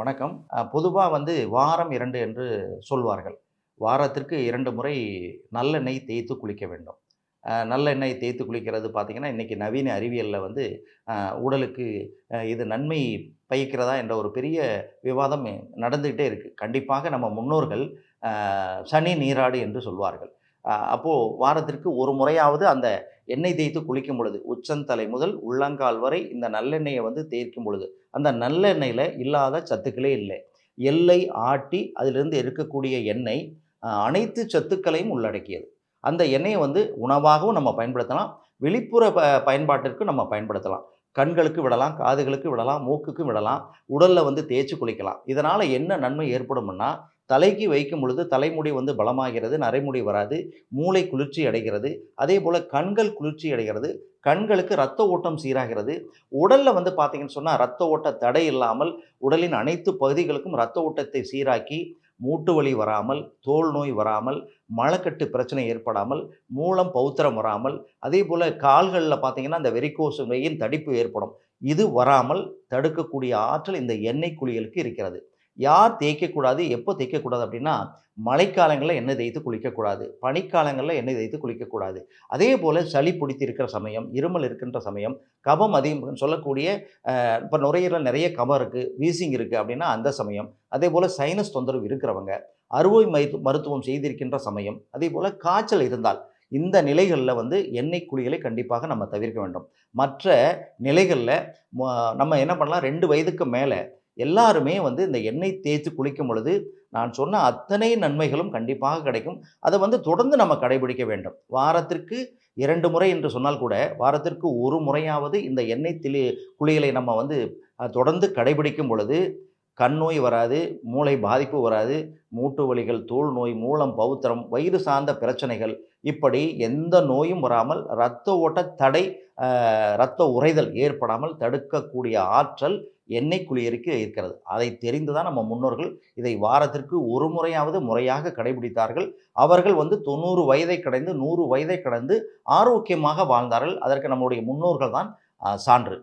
வணக்கம். பொதுவாக வந்து வாரம் இரண்டு என்று சொல்வார்கள். வாரத்திற்கு இரண்டு முறை நல்லெண்ணெய் தேய்த்து குளிக்க வேண்டும். நல்லெண்ணெய் தேய்த்து குளிக்கிறது பார்த்திங்கன்னா இன்றைக்கி நவீன அறிவியலில் வந்து உடலுக்கு இது நன்மை பயக்கிறதா என்ற ஒரு பெரிய விவாதம் நடந்துக்கிட்டே இருக்குது கண்டிப்பாக நம்ம முன்னோர்கள் சனி நீராடு என்று சொல்வார்கள். அப்போது வாரத்திற்கு ஒரு முறையாவது அந்த எண்ணெய் தேய்த்து குளிக்கும் பொழுது உச்சந்தலை முதல் உள்ளங்கால் வரை இந்த நல்லெண்ணெயை வந்து தேய்க்கும் பொழுது அந்த நல்லெண்ணெயில் இல்லாத சத்துக்களே இல்லை. எல்லை ஆட்டி அதிலிருந்து இருக்கக்கூடிய எண்ணெய் அனைத்து சத்துக்களையும் உள்ளடக்கியது. அந்த எண்ணெயை வந்து உணவாகவும் நம்ம பயன்படுத்தலாம் வெளிப்புற ப பயன்பாட்டிற்கு நம்ம பயன்படுத்தலாம். கண்களுக்கு விடலாம் காதுகளுக்கு விடலாம் மூக்குக்கும் விடலாம் உடலில் வந்து தேய்ச்சி குளிக்கலாம். இதனால் என்ன நன்மை ஏற்படும்னா தலைக்கு வைக்கும் பொழுது தலைமுடி வந்து பலமாகிறது நரைமுடி வராது மூளை குளிர்ச்சி அடைகிறது. அதே போல் கண்கள் குளிர்ச்சி அடைகிறது. கண்களுக்கு ரத்த ஓட்டம் சீராகிறது. உடலில் வந்து பார்த்தீங்கன்னு சொன்னால் ரத்த ஓட்ட தடை இல்லாமல் உடலின் அனைத்து பகுதிகளுக்கும் ரத்த ஓட்டத்தை சீராக்கி மூட்டு வலி வராமல் தோல் நோய் வராமல் மலக்கட்டு பிரச்சனை ஏற்படாமல் மூலம் பௌத்திரம் வராமல் அதே போல் கால்களில் பார்த்தீங்கன்னா அந்த வெரிகோஸ் வெயின் தடிப்பு ஏற்படும். இது வராமல் தடுக்கக்கூடிய ஆற்றல் இந்த எண்ணெய் குளியலுக்கு இருக்கிறது. யார் தேய்க்கக்கூடாது எப்போ தேய்க்கக்கூடாது அப்படின்னா மழைக்காலங்களில் எண்ணெய் தேய்த்து குளிக்கக்கூடாது பனிக்காலங்களில் எண்ணெய் தேய்த்து குளிக்கக்கூடாது. அதே போல் சளி பிடித்து இருக்கிற சமயம் இருமல் இருக்கின்ற சமயம் கபம் அதிகம் சொல்லக்கூடிய இப்போ நுரையீரல் நிறைய கபம் இருக்குது வீசிங் இருக்குது அப்படின்னா அந்த சமயம். அதே போல் சைனஸ் தொந்தரவு இருக்கிறவங்க அறுவை மருத்து மருத்துவம் செய்திருக்கின்ற சமயம் அதே போல் காய்ச்சல் இருந்தால் இந்த நிலைகளில் வந்து எண்ணெய் குளியலை கண்டிப்பாக நம்ம தவிர்க்க வேண்டும். மற்ற நிலைகளில் ம- நம்ம என்ன பண்ணலாம் ரெண்டு வயதுக்கு மேலே எல்லாருமே வந்து இந்த எண்ணெய் தேய்த்து குளிக்கும் பொழுது நான் சொன்ன அத்தனை நன்மைகளும் கண்டிப்பாக கிடைக்கும். அதை வந்து தொடர்ந்து நம்ம கடைபிடிக்க வேண்டும். வாரத்திற்கு இரண்டு முறை என்று சொன்னால் கூட வாரத்திற்கு ஒரு முறையாவது இந்த எண்ணெய் திளி குளியலை நம்ம வந்து தொடர்ந்து கடைபிடிக்கும் பொழுது கண் நோய் வராது மூளை பாதிப்பு வராது மூட்டு வலிகள் தோல் நோய் மூலம் பௌத்திரம் வயிறு சார்ந்த பிரச்சனைகள் இப்படி எந்த நோயும் வராமல் இரத்த ஓட்ட தடை இரத்த உறைதல் ஏற்படாமல் தடுக்கக்கூடிய ஆற்றல் எண்ணெய் குளியலுக்கு இருக்கிறது. அதை தெரிந்து தான் நம்ம முன்னோர்கள் இதை வாரத்திற்கு ஒரு முறையாவது முறையாக கடைபிடித்தார்கள். அவர்கள் வந்து தொண்ணூறு வயதை கடந்து நூறு வயதை கடந்து ஆரோக்கியமாக வாழ்ந்தார்கள். அதற்கு நம்முடைய முன்னோர்கள் தான் சான்று.